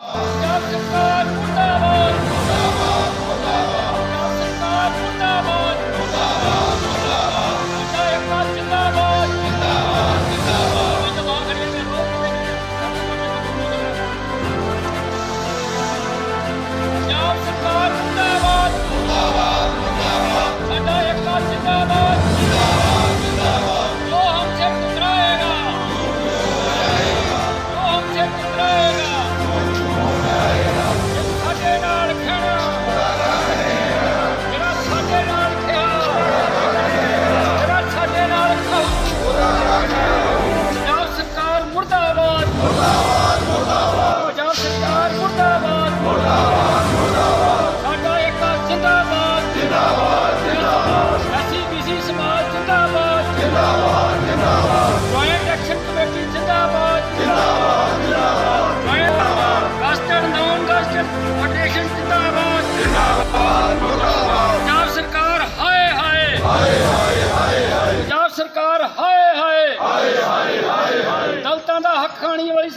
ਪੰਜਾਬ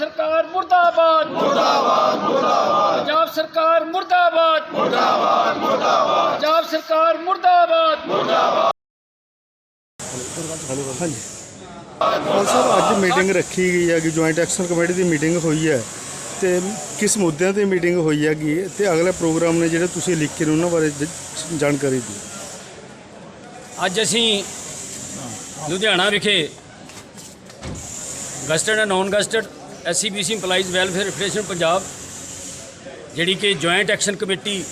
ਸਰਕਾਰ ਮੁਰਦਾਬਾਦ। ਮੁਰਦਾਬਾਦ ਮੁਰਦਾਬਾਦ ਪੰਜਾਬ ਸਰਕਾਰ ਮੁਰਦਾਬਾਦ। ਮੁਰਦਾਬਾਦ ਮੁਰਦਾਬਾਦ ਪੰਜਾਬ ਸਰਕਾਰ ਮੁਰਦਾਬਾਦ। ਹਾਂਜੀ। ਹਾਂ ਸਰ ਅੱਜ ਮੀਟਿੰਗ ਰੱਖੀ ਗਈ ਹੈ ਕਿ ਜੁਆਇੰਟ ਐਕਸ਼ਨ ਕਮੇਟੀ ਦੀ ਮੀਟਿੰਗ ਹੋਈ ਹੈ ਤੇ ਕਿਸ ਮੁੱਦਿਆਂ ਤੇ ਮੀਟਿੰਗ ਹੋਈ ਹੈਗੀ ਤੇ ਅਗਲੇ ਪ੍ਰੋਗਰਾਮ ਨੇ ਜਿਹੜੇ ਤੁਸੀਂ ਲਿਖ ਕੇ ਨੇ ਉਹਨਾਂ ਬਾਰੇ ਜਾਣਕਾਰੀ ਦਿਓ। ਅੱਜ ਅਸੀਂ ਲੁਧਿਆਣਾ ਵਿਖੇ gazetted and non gazetted SC BC EMPLOYEES welfare federation Punjab, ਜਿਹੜੀ ਕਿ ਜੁਆਇੰਟ ਐਕਸ਼ਨ ਕਮੇਟੀ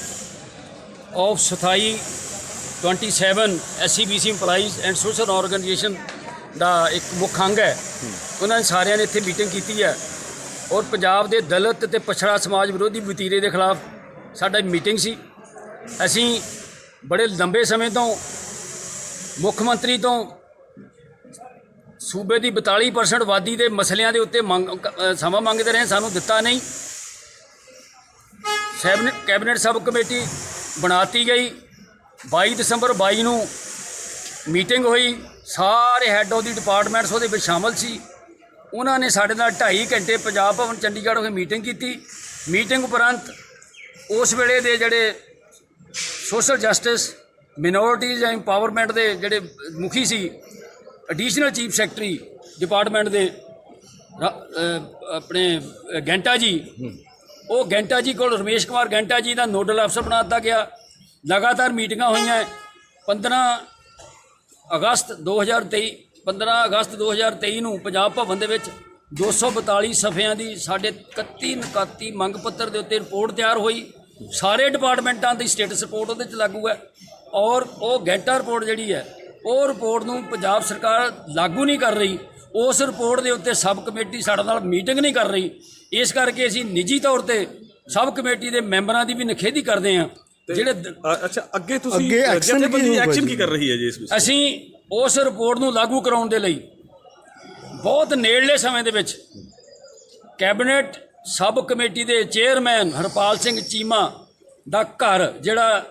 ਆਫ ਸਥਾਈ 27 SC BC EMPLOYEES and social organisation ਦਾ ਇੱਕ ਮੁੱਖ ਅੰਗ ਹੈ। ਉਹਨਾਂ ਨੇ ਸਾਰਿਆਂ ਨੇ ਇੱਥੇ ਮੀਟਿੰਗ ਕੀਤੀ ਹੈ ਔਰ ਪੰਜਾਬ ਦੇ ਦਲਿਤ ਤੇ ਪਛੜਾ ਸਮਾਜ ਵਿਰੋਧੀ ਵਤੀਰੇ ਦੇ ਖਿਲਾਫ ਸਾਡਾ ਮੀਟਿੰਗ ਸੀ। ਅਸੀਂ ਬੜੇ ਲੰਬੇ ਸਮੇਂ ਤੋਂ ਮੁੱਖ ਮੰਤਰੀ ਤੋਂ ਸੂਬੇ ਦੀ 42% ਵਾਦੀ ਦੇ ਮਸਲਿਆਂ ਦੇ ਉੱਤੇ ਮੰਗ ਸਮਾਂ ਮੰਗਦੇ ਰਹੇ, ਸਾਨੂੰ ਦਿੱਤਾ ਨਹੀਂ। ਸੈਬਨ- ਕੈਬਨਿਟ ਸਬ ਕਮੇਟੀ ਬਣਾਤੀ ਗਈ। 22 ਦਸੰਬਰ 22 ਨੂੰ ਮੀਟਿੰਗ ਹੋਈ। ਸਾਰੇ ਹੈੱਡ ਆਫ ਦੀ ਡਿਪਾਰਟਮੈਂਟਸ ਉਹਦੇ ਵਿੱਚ ਸ਼ਾਮਲ ਸੀ। ਉਹਨਾਂ ਨੇ ਸਾਡੇ ਨਾਲ 2.5 ਘੰਟੇ ਪੰਜਾਬ ਭਵਨ ਚੰਡੀਗੜ੍ਹ ਵਿਖੇ ਮੀਟਿੰਗ ਕੀਤੀ। ਮੀਟਿੰਗ ਉਪਰੰਤ ਉਸ ਵੇਲੇ ਦੇ ਜਿਹੜੇ social justice minorities and empowerment ਦੇ ਜਿਹੜੇ ਮੁਖੀ ਸੀ ਐਡੀਸ਼ਨਲ ਚੀਫ ਸੈਕਟਰੀ ਡਿਪਾਰਟਮੈਂਟ ਦੇ ਆਪਣੇ ਗੈਂਟਾ ਜੀ। ਉਹ ਗੈਂਟਾ ਜੀ ਕੋਲ ਰਮੇਸ਼ ਕੁਮਾਰ ਗੈਂਟਾ ਜੀ ਦਾ ਨੋਡਲ ਅਫਸਰ ਬਣਾ ਦਿੱਤਾ ਗਿਆ। ਲਗਾਤਾਰ ਮੀਟਿੰਗਾਂ ਹੋਈਆਂ। 15 ਅਗਸਤ 2023 15 ਅਗਸਤ 2023 ਨੂੰ ਪੰਜਾਬ ਭਵਨ ਦੇ ਵਿੱਚ 242 ਸਫ਼ਿਆਂ ਦੀ ਸਾਡੇ 31 31 ਮੰਗ ਪੱਤਰ ਦੇ ਉੱਤੇ ਰਿਪੋਰਟ ਤਿਆਰ ਹੋਈ। ਸਾਰੇ ਡਿਪਾਰਟਮੈਂਟਾਂ ਦੀ ਸਟੇਟਸ ਰਿਪੋਰਟ ਉਹਦੇ 'ਚ ਲਾਗੂ ਹੈ। ਔਰ ਉਹ ਗੈਂਟਾ ਰਿਪੋਰਟ ਜਿਹੜੀ ਹੈ ਉਹ ਰਿਪੋਰਟ ਨੂੰ ਪੰਜਾਬ ਸਰਕਾਰ ਲਾਗੂ ਨਹੀਂ ਕਰ ਰਹੀ। ਉਸ ਰਿਪੋਰਟ ਦੇ ਉੱਤੇ ਸਬ ਕਮੇਟੀ ਸਾਡੇ ਨਾਲ ਮੀਟਿੰਗ ਨਹੀਂ ਕਰ ਰਹੀ। ਇਸ ਕਰਕੇ ਅਸੀਂ ਨਿੱਜੀ ਤੌਰ ਤੇ ਸਬ ਕਮੇਟੀ ਦੇ ਮੈਂਬਰਾਂ ਦੀ ਵੀ ਨਿਖੇਧੀ ਕਰਦੇ ਹਾਂ ਜਿਹੜੇ ਅੱਛਾ ਅੱਗੇ ਤੁਸੀਂ ਅੱਗੇ ਐਕਸ਼ਨ? ਕੀ ਕਰ ਰਹੀ ਹੈ ਜੀ ਇਸ ਵਿੱਚ? ਅਸੀਂ ਉਸ ਰਿਪੋਰਟ ਨੂੰ ਲਾਗੂ ਕਰਾਉਣ ਦੇ ਲਈ ਬਹੁਤ ਨੇੜਲੇ ਸਮੇਂ ਦੇ ਵਿੱਚ ਕੈਬਨਿਟ ਸਬ ਕਮੇਟੀ ਦੇ ਚੇਅਰਮੈਨ ਹਰਪਾਲ ਸਿੰਘ ਚੀਮਾ ਦਾ ਘਰ ਜਿਹੜਾ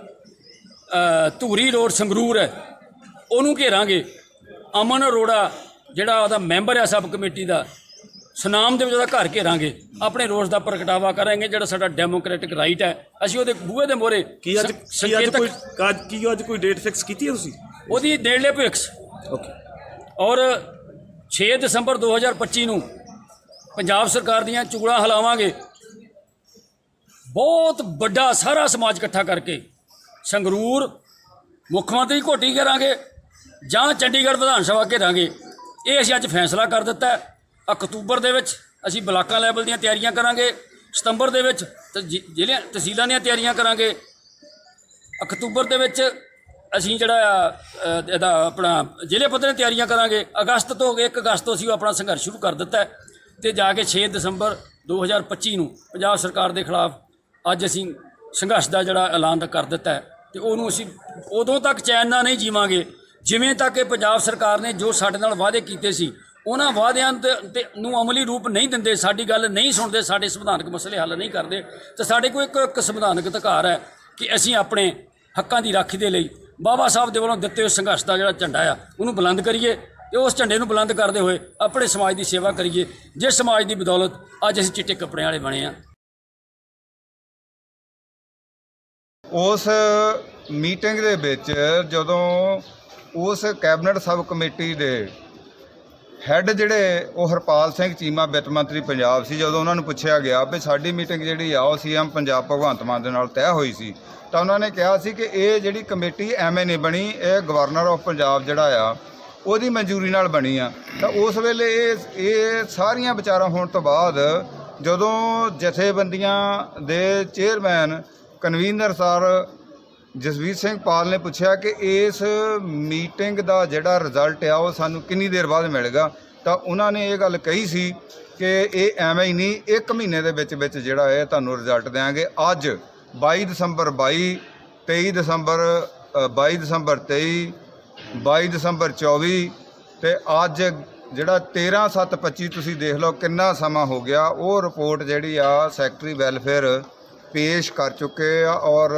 ਧੂਰੀ ਰੋਡ ਸੰਗਰੂਰ ਹੈ ਉਹਨੂੰ ਘੇਰਾਂਗੇ। ਅਮਨ ਅਰੋੜਾ ਜਿਹੜਾ ਉਹਦਾ ਮੈਂਬਰ ਹੈ ਸਬ ਕਮੇਟੀ ਦਾ ਸੁਨਾਮ ਦੇ ਵਿੱਚ ਉਹਦਾ ਘਰ ਘੇਰਾਂਗੇ। ਆਪਣੇ ਰੋਸ ਦਾ ਪ੍ਰਗਟਾਵਾ ਕਰਾਂਗੇ ਜਿਹੜਾ ਸਾਡਾ ਡੈਮੋਕ੍ਰੈਟਿਕ ਰਾਈਟ ਹੈ। ਅਸੀਂ ਉਹਦੇ ਬੂਹੇ ਦੇ ਮੋਰੇ ਕੀ ਅੱਜ ਕੀ ਅੱਜ ਕੋਈ ਕਾਜ ਕੀ ਅੱਜ ਕੋਈ ਡੇਟ ਫਿਕਸ ਕੀਤੀ ਹੈ ਤੁਸੀਂ? ਉਹਦੀ ਨੇੜਲੇ ਭਵਿੱਖ। 'ਚ ਓਕੇ ਔਰ 6 ਦਸੰਬਰ 2025 ਨੂੰ ਪੰਜਾਬ ਸਰਕਾਰ ਦੀਆਂ ਚੁਗਲਾਂ ਹਲਾਵਾਂਗੇ। ਬਹੁਤ ਵੱਡਾ ਸਾਰਾ ਸਮਾਜ ਇਕੱਠਾ ਕਰਕੇ ਸੰਗਰੂਰ ਮੁੱਖ ਮੰਤਰੀ ਘੋਟੀ ਕਰਾਂਗੇ ਜਾਂ ਚੰਡੀਗੜ੍ਹ ਵਿਧਾਨ ਸਭਾ ਘੇਰਾਂਗੇ। ਇਹ ਅਸੀਂ ਅੱਜ ਫੈਸਲਾ ਕਰ ਦਿੱਤਾ ਅਕਤੂਬਰ ਦੇ ਵਿੱਚ ਅਸੀਂ ਬਲਾਕਾਂ ਲੈਵਲ ਦੀਆਂ ਤਿਆਰੀਆਂ ਕਰਾਂਗੇ। ਸਤੰਬਰ ਦੇ ਵਿੱਚ ਤ- ਜ਼ਿਲ੍ਹਿਆਂ ਤਹਿਸੀਲਾਂ ਦੀਆਂ ਤਿਆਰੀਆਂ ਕਰਾਂਗੇ। ਅਕਤੂਬਰ ਦੇ ਵਿੱਚ ਅਸੀਂ ਜਿਹੜਾ ਇਹਦਾ ਆਪਣਾ ਜ਼ਿਲ੍ਹੇ ਪੱਧਰ ਦੀਆਂ ਤਿਆਰੀਆਂ ਕਰਾਂਗੇ। ਅਗਸਤ ਤੋਂ 1 ਅਗਸਤ ਤੋਂ ਅਸੀਂ ਆਪਣਾ ਸੰਘਰਸ਼ ਸ਼ੁਰੂ ਕਰ ਦਿੱਤਾ ਹੈ ਤੇ ਜਾ ਕੇ 6 ਦਸੰਬਰ 2025 ਨੂੰ ਪੰਜਾਬ ਸਰਕਾਰ ਦੇ ਖਿਲਾਫ ਅੱਜ ਅਸੀਂ ਸੰਘਰਸ਼ ਦਾ ਜਿਹੜਾ ਐਲਾਨ ਕਰ ਦਿੱਤਾ ਹੈ ਤੇ ਉਹਨੂੰ ਅਸੀਂ ਉਦੋਂ ਤੱਕ ਚੈਨ ਨਾਲ ਨਹੀਂ ਜੀਵਾਂਗੇ ਜਿਵੇਂ ਤੱਕ ਇਹ ਪੰਜਾਬ ਸਰਕਾਰ ਨੇ ਜੋ ਸਾਡੇ ਨਾਲ ਵਾਅਦੇ ਕੀਤੇ ਸੀ, ਉਹਨਾਂ ਵਾਅਦਿਆਂ ਤੇ- ਨੂੰ ਅਮਲੀ ਰੂਪ ਨਹੀਂ ਦਿੰਦੇ, ਸਾਡੀ ਗੱਲ ਨਹੀਂ ਸੁਣਦੇ, ਸਾਡੇ ਸੰਵਿਧਾਨਕ ਮਸਲੇ ਹੱਲ ਨਹੀਂ ਕਰਦੇ, ਤੇ ਸਾਡੇ ਕੋਲ ਇੱਕ ਇੱਕ ਸੰਵਿਧਾਨਕ ਅਧਿਕਾਰ ਹੈ ਕਿ ਅਸੀਂ ਆਪਣੇ ਹੱਕਾਂ ਦੀ ਰਾਖੀ ਦੇ ਲਈ ਬਾਬਾ ਸਾਹਿਬ ਦੇ ਵੱਲੋਂ ਦਿੱਤੇ ਹੋਏ ਸੰਘਰਸ਼ ਦਾ ਜਿਹੜਾ ਝੰਡਾ ਆ, ਉਹਨੂੰ ਬੁਲੰਦ ਕਰੀਏ ਤੇ ਉਸ ਝੰਡੇ ਨੂੰ ਬੁਲੰਦ ਕਰਦੇ ਹੋਏ ਆਪਣੇ ਸਮਾਜ ਦੀ ਸੇਵਾ ਕਰੀਏ ਜਿਸ ਸਮਾਜ ਦੀ ਬਦੌਲਤ ਅੱਜ ਅਸੀਂ ਚਿੱਟੇ ਕੱਪੜਿਆਂ ਵਾਲੇ ਬਣੇ ਆ ਉਸ ਮੀਟਿੰਗ ਦੇ ਵਿੱਚ ਜਦੋਂ ਉਸ ਕੈਬਨਿਟ ਸਬ ਕਮੇਟੀ ਦੇ ਹੈੱਡ ਜਿਹੜੇ ਉਹ ਹਰਪਾਲ ਸਿੰਘ ਚੀਮਾ, ਵਿੱਤ ਮੰਤਰੀ ਪੰਜਾਬ ਸੀ, ਜਦੋਂ ਉਹਨਾਂ ਨੂੰ ਪੁੱਛਿਆ ਗਿਆ ਵੀ ਸਾਡੀ ਮੀਟਿੰਗ ਜਿਹੜੀ ਆ ਉਹ ਸੀਐਮ ਪੰਜਾਬ ਭਗਵੰਤ ਮਾਨ ਦੇ ਨਾਲ ਤੈਅ ਹੋਈ ਸੀ, ਤਾਂ ਉਹਨਾਂ ਨੇ ਕਿਹਾ ਸੀ ਕਿ ਇਹ ਜਿਹੜੀ ਕਮੇਟੀ ਐਵੇਂ ਨਹੀਂ ਬਣੀ, ਇਹ ਗਵਰਨਰ ਆਫ ਪੰਜਾਬ ਜਿਹੜਾ ਆ, ਉਹਦੀ ਮਨਜ਼ੂਰੀ ਨਾਲ ਬਣੀ ਆ। ਤਾਂ ਉਸ ਵੇਲੇ ਇਹ ਇਹ ਸਾਰੀਆਂ ਵਿਚਾਰਾਂ ਹੋਣ ਤੋਂ ਬਾਅਦ ਜਦੋਂ ਜਥੇਬੰਦੀਆਂ ਦੇ chairman convener sir Jasvir Singh Pal ਨੇ ਪੁੱਛਿਆ ਕਿ ਇਸ ਮੀਟਿੰਗ ਦਾ ਜਿਹੜਾ ਰਿਜ਼ਲਟ ਆ ਉਹ ਸਾਨੂੰ ਕਿੰਨੀ ਦੇਰ ਬਾਅਦ ਮਿਲੇਗਾ? ਤਾਂ ਉਹਨਾਂ ਨੇ ਇਹ ਗੱਲ ਕਹੀ ਸੀ ਕਿ ਇਹ ਐਵੇਂ ਹੀ ਨਹੀਂ ਇੱਕ ਮਹੀਨੇ ਦੇ ਵਿੱਚ ਵਿੱਚ ਜਿਹੜਾ ਹੈ ਤੁਹਾਨੂੰ ਰਿਜ਼ਲਟ ਦੇਵਾਂਗੇ ਅੱਜ 22 ਦਸੰਬਰ 22 23 ਦਸੰਬਰ ਅ, 22 ਦਸੰਬਰ 23 22 ਦਸੰਬਰ 24 ਤੇ ਅੱਜ ਜਿਹੜਾ 13 7 25 ਤੁਸੀਂ ਦੇਖ ਲਓ ਕਿੰਨਾ ਸਮਾਂ ਹੋ ਗਿਆ। ਉਹ ਰਿਪੋਰਟ ਜਿਹੜੀ ਆ ਸੈਕਟਰੀ ਵੈਲਫੇਅਰ ਪੇਸ਼ ਕਰ ਚੁੱਕੇ ਆ ਔਰ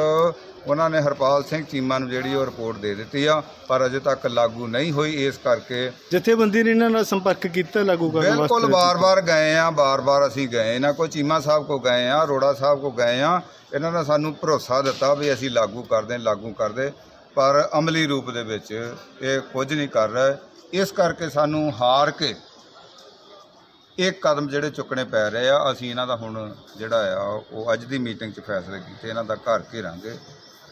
ਉਹਨਾਂ ਨੇ ਹਰਪਾਲ ਸਿੰਘ ਚੀਮਾ ਨੂੰ ਜਿਹੜੀ ਉਹ ਰਿਪੋਰਟ ਦੇ ਦਿੱਤੀ ਆ ਪਰ ਅਜੇ ਤੱਕ ਲਾਗੂ ਨਹੀਂ ਹੋਈ ਇਸ ਕਰਕੇ ਜਥੇਬੰਦੀ ਨੇ ਇਹਨਾਂ ਨਾਲ ਸੰਪਰਕ ਕੀਤਾ ਲਾਗੂ ਕਰਨ ਵਾਸਤੇ? ਬਿਲਕੁਲ ਵਾਰ-ਵਾਰ ਗਏ ਆ ਵਾਰ-ਵਾਰ ਅਸੀਂ ਗਏ ਇਹਨਾਂ ਕੋ ਚੀਮਾ ਸਾਹਿਬ ਕੋ ਗਏ ਆ ਅਰੋੜਾ ਸਾਹਿਬ ਕੋ ਗਏ ਆ ਇਹਨਾਂ ਨੇ ਸਾਨੂੰ ਭਰੋਸਾ ਦਿੱਤਾ ਵੀ ਅਸੀਂ ਲਾਗੂ ਕਰਦੇ ਲਾਗੂ ਕਰਦੇ ਪਰ ਅਮਲੀ ਰੂਪ ਦੇ ਵਿੱਚ ਇਹ ਕੁਝ ਨਹੀਂ ਕਰ ਰਿਹਾ। ਇਸ ਕਰਕੇ ਸਾਨੂੰ ਹਾਰ ਕੇ ਇੱਕ ਕਦਮ ਜਿਹੜੇ ਚੁੱਕਣੇ ਪੈ ਰਹੇ ਆ ਅਸੀਂ ਇਹਨਾਂ ਦਾ ਹੁਣ ਜਿਹੜਾ ਆ ਉਹ ਅੱਜ ਦੀ ਮੀਟਿੰਗ 'ਚ ਫੈਸਲੇ ਕੀਤੇ ਇਹਨਾਂ ਦਾ ਘਰ ਘੇਰਾਂਗੇ।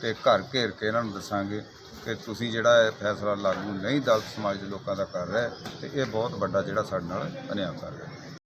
ਤੇ ਘਰ ਘੇਰ ਕੇ ਇਹਨਾਂ ਨੂੰ ਦੱਸਾਂਗੇ ਕਿ ਤੁਸੀਂ ਜਿਹੜਾ ਇਹ ਫੈਸਲਾ ਲਾਗੂ ਨਹੀਂ ਦਲਿਤ ਸਮਾਜ ਦੇ ਲੋਕਾਂ ਦਾ ਕਰ ਰਿਹਾ ਤੇ ਇਹ ਬਹੁਤ ਵੱਡਾ ਜਿਹੜਾ ਸਾਡੇ ਨਾਲ ਅਨਿਆਂ ਕਰ ਰਿਹਾ